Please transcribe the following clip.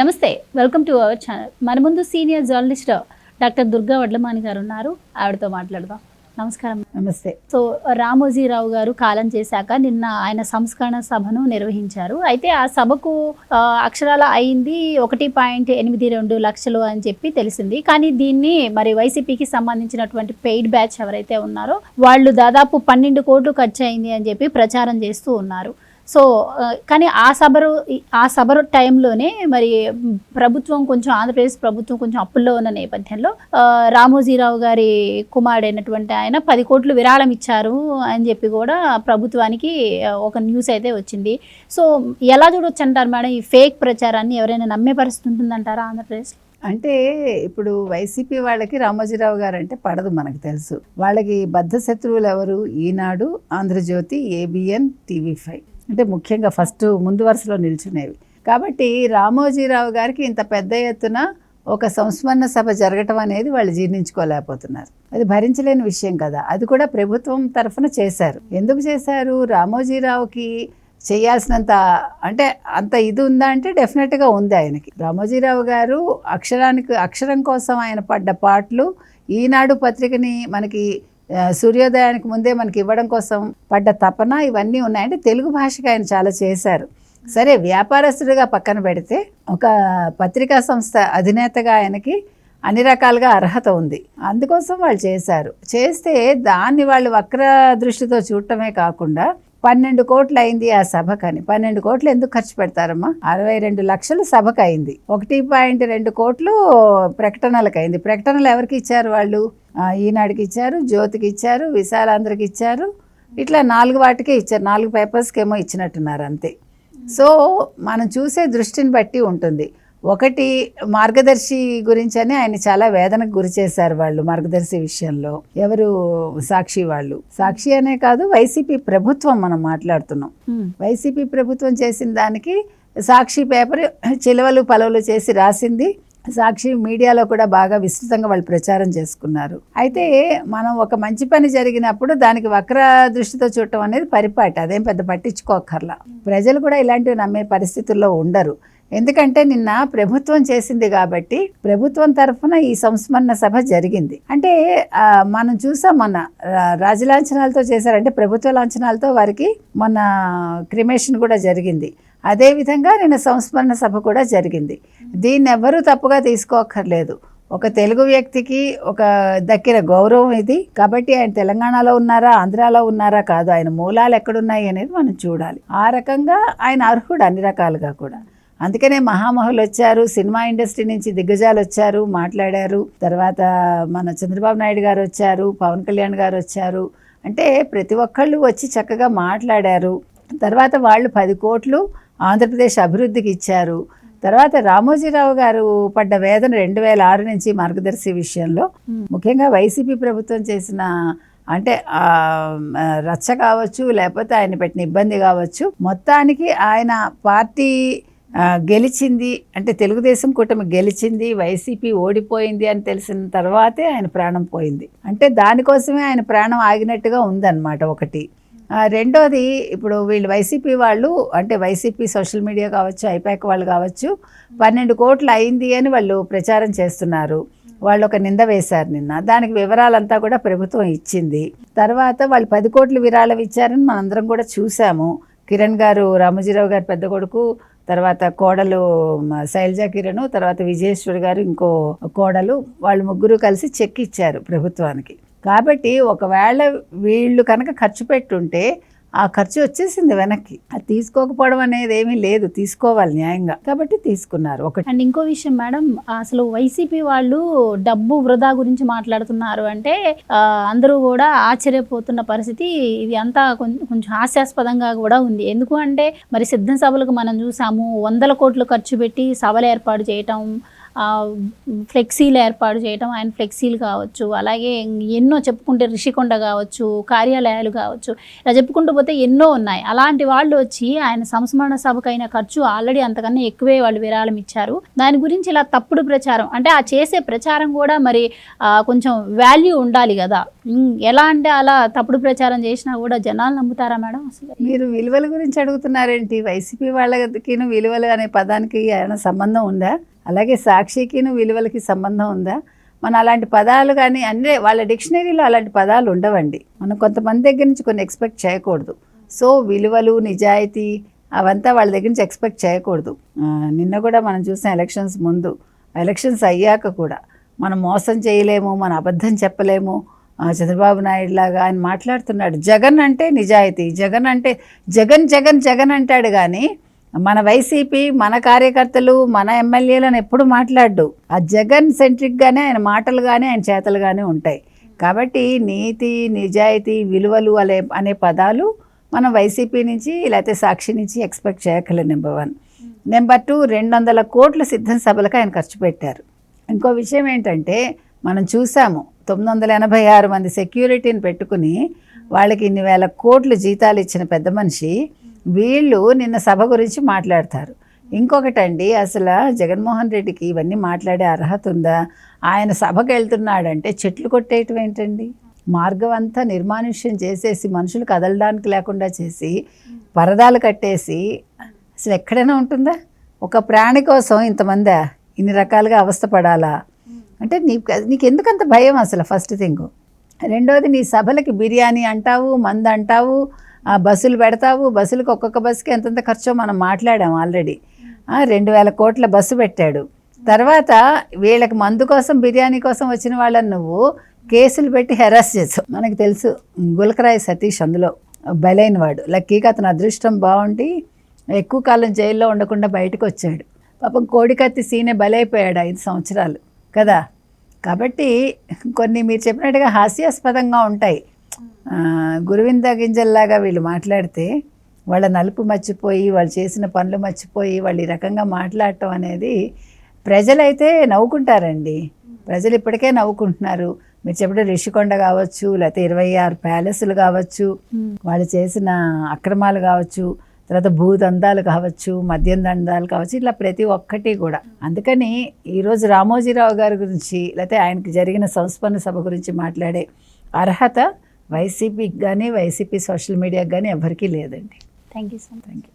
నమస్తే welcome to our channel మన ముందు senior journalist doctor Durga Vadlamani గారు ఉన్నారు. ఆవిడతో మాట్లాడదాం. నమస్కారం. నమస్తే. సో రామోజీరావు గారు కాలం చేశాక నిన్న ఆయన సంస్కరణ సభను నిర్వహించారు. అయితే ఆ సభకు అక్షరాల అయింది ఒకటి పాయింట్ ఎనిమిది రెండు లక్షలు అని చెప్పి తెలిసింది. కానీ దీన్ని మరి వైసీపీకి సంబంధించినటువంటి పెయిడ్ బ్యాచ్ ఎవరైతే ఉన్నారో వాళ్ళు దాదాపు పన్నెండు కోట్లు ఖర్చు అయింది అని చెప్పి ప్రచారం చేస్తూ ఉన్నారు. సో కానీ ఆ సభరు ఆ సభరు టైంలోనే మరి ప్రభుత్వం కొంచెం ఆంధ్రప్రదేశ్ ప్రభుత్వం కొంచెం అప్పుల్లో ఉన్న నేపథ్యంలో రామోజీరావు గారి కుమారుడైనటువంటి ఆయన పది కోట్లు విరాళం ఇచ్చారు అని చెప్పి కూడా ప్రభుత్వానికి ఒక న్యూస్ అయితే వచ్చింది. సో ఎలా చూడొచ్చు అంటారు మేడం ఈ ఫేక్ ప్రచారాన్ని ఎవరైనా నమ్మే పరిస్థితి ఉంటుందంటారా ఆంధ్రప్రదేశ్? అంటే ఇప్పుడు వైసీపీ వాళ్ళకి రామోజీరావు గారు అంటే పడదు మనకు తెలుసు. వాళ్ళకి బద్ధ శత్రువులు ఎవరు? Eenadu Andhra Jyothi ABN TV five. అంటే ముఖ్యంగా ఫస్ట్ ముందు వరుసలో నిల్చునేవి. కాబట్టి రామోజీరావు గారికి ఇంత పెద్ద ఎత్తున ఒక సంస్మరణ సభ జరగటం అనేది వాళ్ళు జీర్ణించుకోలేకపోతున్నారు. అది భరించలేని విషయం కదా. అది కూడా ప్రభుత్వం తరఫున చేశారు. ఎందుకు చేశారు? రామోజీరావుకి చేయాల్సినంత అంటే అంత ఇది ఉందా అంటే డెఫినెట్గా ఉంది ఆయనకి. రామోజీరావు గారు అక్షరానికి అక్షరం కోసం ఆయన పడ్డ పాటలు ఈనాడు పత్రికని మనకి సూర్యోదయానికి ముందే మనకి ఇవ్వడం కోసం పడ్డ తపన ఇవన్నీ ఉన్నాయంటే తెలుగు భాషకి ఆయన చాలా చేశారు. సరే వ్యాపారస్తుడిగా పక్కన పెడితే ఒక పత్రికా సంస్థ అధినేతగా ఆయనకి అన్ని రకాలుగా అర్హత ఉంది. అందుకోసం వాళ్ళు చేశారు. చేస్తే దాన్ని వాళ్ళు వక్ర దృష్టితో చూడటమే కాకుండా పన్నెండు కోట్లు అయింది ఆ సభకని. పన్నెండు కోట్లు ఎందుకు ఖర్చు పెడతారమ్మా? అరవై రెండు లక్షలు సభకు అయింది ఒకటి పాయింట్ రెండు కోట్లు ప్రకటనలకు అయింది ప్రకటనలు ఎవరికి ఇచ్చారు వాళ్ళు? ఈనాడుకి ఇచ్చారు జ్యోతికి ఇచ్చారు విశాలాంధ్రకి ఇచ్చారు ఇట్లా నాలుగు వాటికే ఇచ్చారు. నాలుగు పేపర్స్కి ఏమో ఇచ్చినట్టున్నారు అంతే. సో మనం చూసే దృష్టిని బట్టి ఉంటుంది. ఒకటి మార్గదర్శి గురించి అని ఆయన చాలా వేదనకు గురి చేశారు వాళ్ళు మార్గదర్శి విషయంలో. ఎవరు? సాక్షి వాళ్ళు. సాక్షి అనే కాదు వైసీపీ ప్రభుత్వం మనం మాట్లాడుతున్నాం. వైసీపీ ప్రభుత్వం చేసిన దానికి సాక్షి పేపర్ చిలవలు పలవలు చేసి రాసింది సాక్షి మీడియాలో కూడా బాగా విస్తృతంగా వాళ్ళు ప్రచారం చేసుకున్నారు. అయితే మనం ఒక మంచి పని జరిగినప్పుడు దానికి వక్ర దృష్టితో చూడటం అనేది పరిపాటి అదేం పెద్ద పట్టించుకోకర్లా ప్రజలు కూడా ఇలాంటివి నమ్మే పరిస్థితుల్లో ఉండరు. ఎందుకంటే నిన్న ప్రభుత్వం చేసింది కాబట్టి ప్రభుత్వం తరఫున ఈ సంస్మరణ సభ జరిగింది. అంటే మనం చూసాం మొన్న రాజలాంఛనాలతో చేశారంటే ప్రభుత్వ లాంఛనాలతో వారికి మొన్న క్రిమేషన్ కూడా జరిగింది. అదేవిధంగా నిన్న సంస్మరణ సభ కూడా జరిగింది. దీన్ని ఎవ్వరూ తప్పుగా తీసుకోక్కర్లేదు. ఒక తెలుగు వ్యక్తికి ఒక దక్కిన గౌరవం ఇది. కాబట్టి ఆయన తెలంగాణలో ఉన్నారా ఆంధ్రాలో ఉన్నారా కాదు ఆయన మూలాలు ఎక్కడున్నాయి అనేది మనం చూడాలి. ఆ రకంగా ఆయన అర్హుడు అన్ని రకాలుగా కూడా. అందుకనే మహామహులు వచ్చారు సినిమా ఇండస్ట్రీ నుంచి దిగ్గజాలు వచ్చారు మాట్లాడారు. తర్వాత మన చంద్రబాబు నాయుడు గారు వచ్చారు పవన్ కళ్యాణ్ గారు వచ్చారు. అంటే ప్రతి ఒక్కళ్ళు వచ్చి చక్కగా మాట్లాడారు. తర్వాత వాళ్ళు పది కోట్లు ఆంధ్రప్రదేశ్ అభివృద్ధికి ఇచ్చారు. తర్వాత రామోజీరావు గారు పడ్డ వేదన రెండు వేల ఆరు నుంచి మార్గదర్శి విషయంలో ముఖ్యంగా వైసీపీ ప్రభుత్వం చేసిన అంటే రచ్చ కావచ్చు లేకపోతే ఆయన పెట్టిన ఇబ్బంది కావచ్చు మొత్తానికి ఆయన పార్టీ గెలిచింది అంటే తెలుగుదేశం కూటమి గెలిచింది వైసీపీ ఓడిపోయింది అని తెలిసిన తర్వాతే ఆయన ప్రాణం పోయింది. అంటే దానికోసమే ఆయన ప్రాణం ఆగినట్టుగా ఉందన్నమాట ఒకటి. రెండోది ఇప్పుడు వీళ్ళు వైసీపీ వాళ్ళు అంటే వైసీపీ సోషల్ మీడియా కావచ్చు ఐపాక్ వాళ్ళు కావచ్చు పన్నెండు కోట్లు అయింది అని వాళ్ళు ప్రచారం చేస్తున్నారు. వాళ్ళు ఒక నింద వేశారు నిన్న. దానికి వివరాలంతా కూడా ప్రభుత్వం ఇచ్చింది. తర్వాత వాళ్ళు పది కోట్లు విరాళం ఇచ్చారని మనందరం కూడా చూసాము. కిరణ్ గారు రామోజీరావు గారు పెద్ద కొడుకు తర్వాత కోడలు శైలజ కిరణ్ తర్వాత విజయేశ్వర్ గారు ఇంకో కోడలు వాళ్ళు ముగ్గురు కలిసి చెక్ ఇచ్చారు ప్రభుత్వానికి. కాబట్టి ఒకవేళ వీళ్ళు కనుక ఖర్చు పెట్టుంటే ఆ ఖర్చు వచ్చేసింది వెనక్కి. అది తీసుకోకపోవడం అనేది ఏమీ లేదు. తీసుకోవాలి న్యాయంగా. కాబట్టి తీసుకున్నారు. ఒకటి. అండ్ ఇంకో విషయం మేడం అసలు వైసీపీ వాళ్ళు డబ్బు వృధా గురించి మాట్లాడుతున్నారు అంటే అందరూ కూడా ఆశ్చర్యపోతున్న పరిస్థితి. ఇది అంతా కొంచెం కొంచెం హాస్యాస్పదంగా కూడా ఉంది. ఎందుకు అంటే మరి సిద్ధం సభలకు మనం చూసాము వందల కోట్లు ఖర్చు పెట్టి సభలు ఏర్పాటు చేయటం ఫ్లెక్సీలు ఏర్పాటు చేయడం ఆయన ఫ్లెక్సీలు కావచ్చు అలాగే ఎన్నో చెప్పుకుంటే రిషికొండ కావచ్చు కార్యాలయాలు కావచ్చు ఇలా చెప్పుకుంటూ పోతే ఎన్నో ఉన్నాయి. అలాంటి వాళ్ళు వచ్చి ఆయన సంస్మరణ సభకైన ఖర్చు ఆల్రెడీ అంతకన్నా ఎక్కువే వాళ్ళు విరాళం ఇచ్చారు. దాని గురించి ఇలా తప్పుడు ప్రచారం అంటే ఆ చేసే ప్రచారం కూడా మరి కొంచెం వాల్యూ ఉండాలి కదా. ఎలా అంటే అలా తప్పుడు ప్రచారం చేసినా కూడా జనాలు నమ్ముతారా మేడం అసలు? మీరు విలువల గురించి అడుగుతున్నారేంటి? వైసీపీ వాళ్ళకి విలువలు అనే పదానికి ఏమైనా సంబంధం ఉందా? అలాగే సాక్షికిను విలువలకి సంబంధం ఉందా? మన అలాంటి పదాలు కానీ అన్నీ వాళ్ళ డిక్షనరీలో అలాంటి పదాలు ఉండవండి. మనం కొంతమంది దగ్గర నుంచి కొన్ని ఎక్స్పెక్ట్ చేయకూడదు. సో విలువలు నిజాయితీ అవంతా వాళ్ళ దగ్గర నుంచి ఎక్స్పెక్ట్ చేయకూడదు. నిన్న కూడా మనం చూసిన ఎలక్షన్స్ ముందు ఎలక్షన్స్ అయ్యాక కూడా మనం మోసం చేయలేము మన అబద్ధం చెప్పలేము. చంద్రబాబు నాయుడు లాగా ఆయన మాట్లాడుతున్నాడు. జగన్ అంటే నిజాయితీ జగన్ అంటే జగన్ జగన్ జగన్ అంటాడు కానీ మన వైసీపీ మన కార్యకర్తలు మన ఎమ్మెల్యేలను ఎప్పుడు మాట్లాడు ఆ జగన్ సెంట్రిక్గానే ఆయన మాటలు కానీ ఆయన చేతలు కానీ ఉంటాయి. కాబట్టి నీతి నిజాయితీ విలువలు అనే అనే పదాలు మనం వైసీపీ నుంచి లేకపోతే సాక్షి నుంచి ఎక్స్పెక్ట్ చేయక్కర్లేదు నెంబర్ వన్. నెంబర్ టూ రెండు వందల కోట్ల సిద్ధం సభలకు ఆయన ఖర్చు పెట్టారు. ఇంకో విషయం ఏంటంటే మనం చూసాము తొమ్మిది వందల ఎనభై ఆరు మంది సెక్యూరిటీని పెట్టుకుని వాళ్ళకి ఇన్ని వేల కోట్లు జీతాలు ఇచ్చిన పెద్ద మనిషి వీళ్ళు నిన్న సభ గురించి మాట్లాడతారు. ఇంకొకటండి అసలు జగన్మోహన్ రెడ్డికి ఇవన్నీ మాట్లాడే అర్హత ఉందా? ఆయన సభకు వెళ్తున్నాడంటే చెట్లు కొట్టేయటం ఏంటండి? మార్గం అంతా నిర్మానుష్యం చేసేసి మనుషులు కదలడానికి లేకుండా చేసి పరదాలు కట్టేసి అసలు ఎక్కడైనా ఉంటుందా? ఒక ప్రాణి కోసం ఇంతమందా ఇన్ని రకాలుగా అవస్థపడాలా అంటే నీకు నీకు ఎందుకంత భయం అసలు ఫస్ట్ థింగ్? రెండోది నీ సభలకి బిర్యానీ అంటావు మందు అంటావు ఆ బస్సులు పెడతావు బస్సులకు ఒక్కొక్క బస్సుకి ఎంతెంత ఖర్చో మనం మాట్లాడాం ఆల్రెడీ. రెండు వేల కోట్ల బస్సు పెట్టాడు. తర్వాత వీళ్ళకి మందు కోసం బిర్యానీ కోసం వచ్చిన వాళ్ళని నువ్వు కేసులు పెట్టి హెరాస్ చేసావు. మనకు తెలుసు గులకరాయి సతీష్ అందులో బలైన వాడు లక్కీగా అతను అదృష్టం బాగుండి ఎక్కువ కాలం జైల్లో ఉండకుండా బయటకు వచ్చాడు. పాపం కోడికత్తి సీనే బలైపోయాడు ఐదు సంవత్సరాలు కదా? కాబట్టి కొన్ని మీరు చెప్పినట్టుగా హాస్యాస్పదంగా ఉంటాయి. గురువింద గింజల్లాగా వీళ్ళు మాట్లాడితే వాళ్ళ నలుపు మర్చిపోయి వాళ్ళు చేసిన పనులు మర్చిపోయి వాళ్ళు ఈ రకంగా మాట్లాడటం అనేది ప్రజలైతే నవ్వుకుంటారండి. ప్రజలు ఇప్పటికే నవ్వుకుంటున్నారు. మీరు చెప్పే రిషికొండ కావచ్చు లేకపోతే ఇరవై ఆరు ప్యాలెస్లు కావచ్చు వాళ్ళు చేసిన అక్రమాలు కావచ్చు తర్వాత భూదందాలు కావచ్చు మద్యం దందాలు కావచ్చు ఇట్లా ప్రతి ఒక్కటి కూడా. అందుకని ఈరోజు రామోజీరావు గారి గురించి లేకపోతే ఆయనకి జరిగిన సంస్మరణ సభ గురించి మాట్లాడే అర్హత వైసీపీకి కానీ వైసీపీ సోషల్ మీడియాకి కానీ ఎవరికీ లేదండి. Thank you so thank you